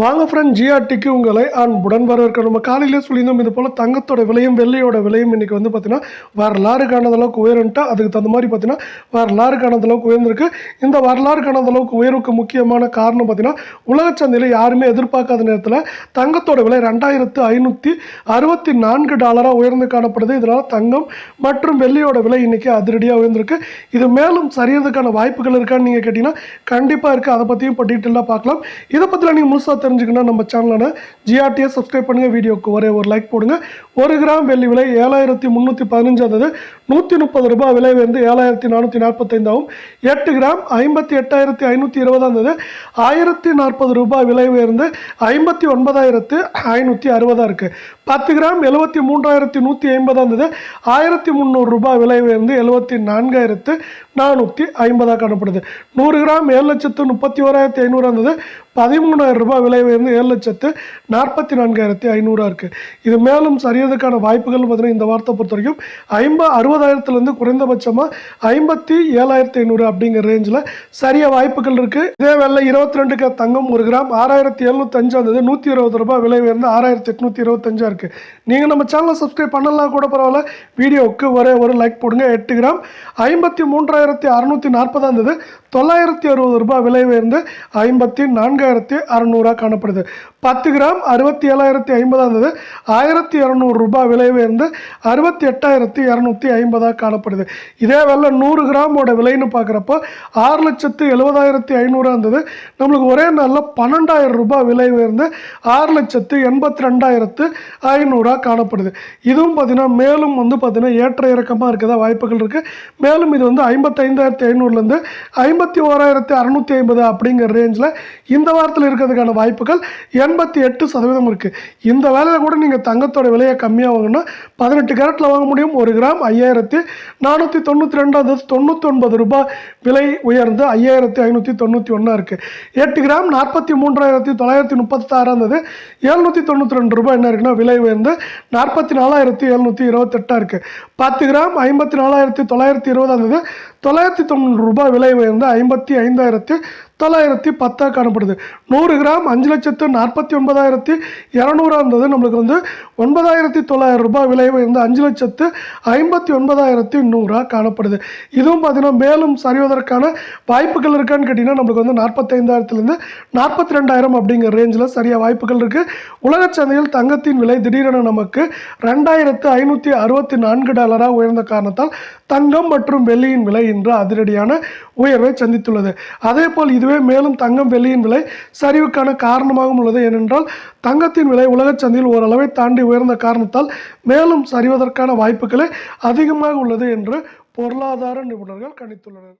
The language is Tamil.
வாங்க ஃப்ரெண்ட் ஜிஆர்டிக்கு உங்களை அன்புடன் வரவேற்க நம்ம காலையிலே சொல்லியிருந்தோம் இது போல் தங்கத்தோட விலையும் வெள்ளையோட விலையும் இன்னைக்கு வந்து பார்த்தீங்கன்னா வரலாறு காணாத அளவுக்கு உயருன்ட்டு அதுக்கு தகுந்த மாதிரி பார்த்தீங்கன்னா வரலாறு காணாத அளவுக்கு உயர்ந்திருக்கு. இந்த வரலாறு காணாத அளவுக்கு உயர்வுக்கு முக்கியமான காரணம் பார்த்தீங்கன்னா உலக சந்தையில் யாருமே எதிர்பார்க்காத நேரத்தில் தங்கத்தோட விலை ரெண்டாயிரத்து ஐநூற்றி அறுபத்தி நான்கு டாலராக உயர்ந்து காணப்படுது. இதனால் தங்கம் மற்றும் வெள்ளையோட விலை இன்றைக்கி அதிரடியாக உயர்ந்திருக்கு. இது மேலும் சரியறதுக்கான வாய்ப்புகள் இருக்கான்னு நீங்கள் கேட்டிங்கன்னா கண்டிப்பாக இருக்குது அதை பற்றியும் இப்போ டீட்டெயிலாக பார்க்கலாம். இதை பற்றிலாம் நீங்கள் முழுசாக தெரிஞ்சுக்கணும் நம்ம சேனலான ஜிஆர்டியை சப்ஸ்கிரைப் பண்ணுங்கள் வீடியோக்கு ஒரே ஒரு லைக் போடுங்க. ஒரு கிராம் வெள்ளி விலை ஏழாயிரத்தி முந்நூற்றி பதினஞ்சு இருந்தது நூற்றி முப்பது ரூபாய் விலை வந்து ஏழாயிரத்தி நானூற்றி நாற்பத்தைந்தாகும் எட்டு கிராம் ஐம்பத்தி எட்டாயிரத்தி ஐநூற்றி இருபதாம் இருந்தது ஆயிரத்தி நாற்பது ரூபாய் விலை உயர்ந்து ஐம்பத்தி ஒன்பதாயிரத்து ஐநூற்றி அறுபதாக இருக்குது பத்து கிராம் எழுபத்தி மூன்றாயிரத்தி நூற்றி ஐம்பதாம் இருந்தது ஆயிரத்தி முந்நூறு ரூபாய் விலை உயர்ந்து எழுபத்தி நான்காயிரத்து நானூற்றி ஐம்பதாக காணப்படுது. நூறு கிராம் ஏழு லட்சத்து முப்பத்தி ஓராயிரத்தி ஐநூறு இருந்தது பதிமூணாயிரம் ரூபாய் விலை விலை உயர்ந்து ஏழு லட்சத்து நாற்பத்தி நான்காயிரத்தி ஐநூறாக இருக்குது இது மேலும் சரியதுக்கான வாய்ப்புகள் பார்த்தீங்கன்னா இந்த வார்த்தை பொறுத்த வரைக்கும் ஐம்ப அறுபதாயிரத்துலேருந்து குறைந்தபட்சமாக ஐம்பத்தி ஏழாயிரத்தி ஐநூறு அப்படிங்கிற ரேஞ்சில் சரிய வாய்ப்புகள் இருக்குது இதே வேலை இருபத்தி ரெண்டுக்கு தங்கம் ஒரு கிராம் ஆறாயிரத்தி எழுநூத்தஞ்சு இருந்தது நூற்றி இருபது ரூபாய் விலை உயர்ந்து ஆறாயிரத்தி எட்நூற்றி இருபத்தஞ்சா இருக்குது நீங்கள் நம்ம சேனலை சப்ஸ்கிரைப் பண்ணலாம் கூட பரவாயில்ல. வீடியோவுக்கு ஒரே ஒரு லைக் போடுங்க. எட்டு கிராம் ஐம்பத்தி மூன்றாயிரத்தி அறுநூற்றி நாற்பதாக இருந்தது தொள்ளாயிரத்தி அறுபது ரூபாய் விலை உயர்ந்து ஐம்பத்தி நான்காயிரத்தி அறநூறாக காணப்படுது. பத்து கிராம் அறுபத்தி ஏழாயிரத்தி ஐம்பதாக இருந்தது ஆயிரத்தி இரநூறு ரூபாய் விலை உயர்ந்து அறுபத்தி எட்டாயிரத்தி இரநூத்தி ஐம்பதாக காணப்படுது. இதே வேலை நூறு கிராமோட விலைன்னு பார்க்குறப்போ ஆறு லட்சத்து எழுபதாயிரத்தி ஐநூறாக இருந்தது நம்மளுக்கு ஒரே நாளில் பன்னெண்டாயிரம் ரூபாய் விலை உயர்ந்து ஆறு லட்சத்து எண்பத்தி ரெண்டாயிரத்து ஐநூறாக காணப்படுது. இதுவும் பார்த்தீங்கன்னா மேலும் வந்து பார்த்தீங்கன்னா ஏற்ற இறக்கமாக இருக்கதா வாய்ப்புகள் இருக்குது மேலும் இது வந்து ஐம்பத்தைந்தாயிரத்தி ஐநூறுலேருந்து ஐம்பத்தி ஓராயிரத்தி அறநூற்றி ஐம்பது அப்படிங்கிற ரேஞ்சில் இந்த வாரத்தில் இருக்கிறதுக்கான வாய்ப்பு வாய்ப்புகள் எண்பத்தி எட்டு சதவீதம் இருக்குது இந்த வேலையில் கூட நீங்கள் தங்கத்தோட விலையை கம்மியாக வாங்கினா பதினெட்டு கேரட்டில் வாங்க முடியும். ஒரு கிராம் ஐயாயிரத்தி நானூற்றி தொண்ணூற்றி ரெண்டாவது தொண்ணூற்றி ஒன்பது ரூபாய் விலை உயர்ந்து ஐயாயிரத்தி ஐநூற்றி தொண்ணூற்றி ஒன்றா இருக்குது எட்டு கிராம் நாற்பத்தி மூன்றாயிரத்தி தொள்ளாயிரத்தி முப்பத்தாறாம் இருந்தது எழுநூற்றி தொண்ணூற்றி ரெண்டு ரூபாய் என்ன இருக்குன்னா விலை உயர்ந்து நாற்பத்தி நாலாயிரத்தி எழுநூற்றி இருபத்தெட்டாக இருக்குது பத்து கிராம் ஐம்பத்தி நாலாயிரத்தி தொள்ளாயிரத்தி இருபதாந்தது இருந்தது தொள்ளாயிரத்தி தொண்ணூறு ரூபாய் விலை உயர்ந்து ஐம்பத்தி ஐந்தாயிரத்தி தொள்ளாயிரத்தி பத்தாக காணப்படுது. நூறு கிராம் அஞ்சு லட்சத்து நாற்பத்தி ஒன்பதாயிரத்தி இரநூறா இருந்தது. நம்மளுக்கு வந்து ஒன்பதாயிரத்தி தொள்ளாயிரம் ரூபாய் விலை உயர்ந்து அஞ்சு லட்சத்து ஐம்பத்தி ஒன்பதாயிரத்தி நூறாக காணப்படுது. இதுவும் பார்த்தீங்கன்னா மேலும் சரிவதற்கான வாய்ப்புகள் இருக்கான்னு கேட்டிங்கன்னா நம்மளுக்கு வந்து நாற்பத்தைந்தாயிரத்துலேருந்து நாற்பத்தி ரெண்டாயிரம் அப்படிங்கிற ரேஞ்சில் சரியாக வாய்ப்புகள் இருக்குது உலக சந்தையில் தங்கத்தின் விலை திடீரென நமக்கு ரெண்டாயிரத்து ஐநூற்றி அறுபத்தி நான்கு டாலராக உயர்ந்த காரணத்தால் தங்கம் மற்றும் வெள்ளியின் விலை இன்று அதிரடியான உயர்வை சந்தித்துள்ளது. அதே போல் இதுவே மேலும் தங்கம் வெள்ளியின் விலை சரிவுக்கான காரணமாகவும் உள்ளது. ஏனென்றால் தங்கத்தின் விலை உலகச் சந்தையில் ஓரளவை தாண்டி உயர்ந்த காரணத்தால் மேலும் சரிவதற்கான வாய்ப்புகளே அதிகமாக உள்ளது என்று பொருளாதார நிபுணர்கள் கணித்துள்ளனர்.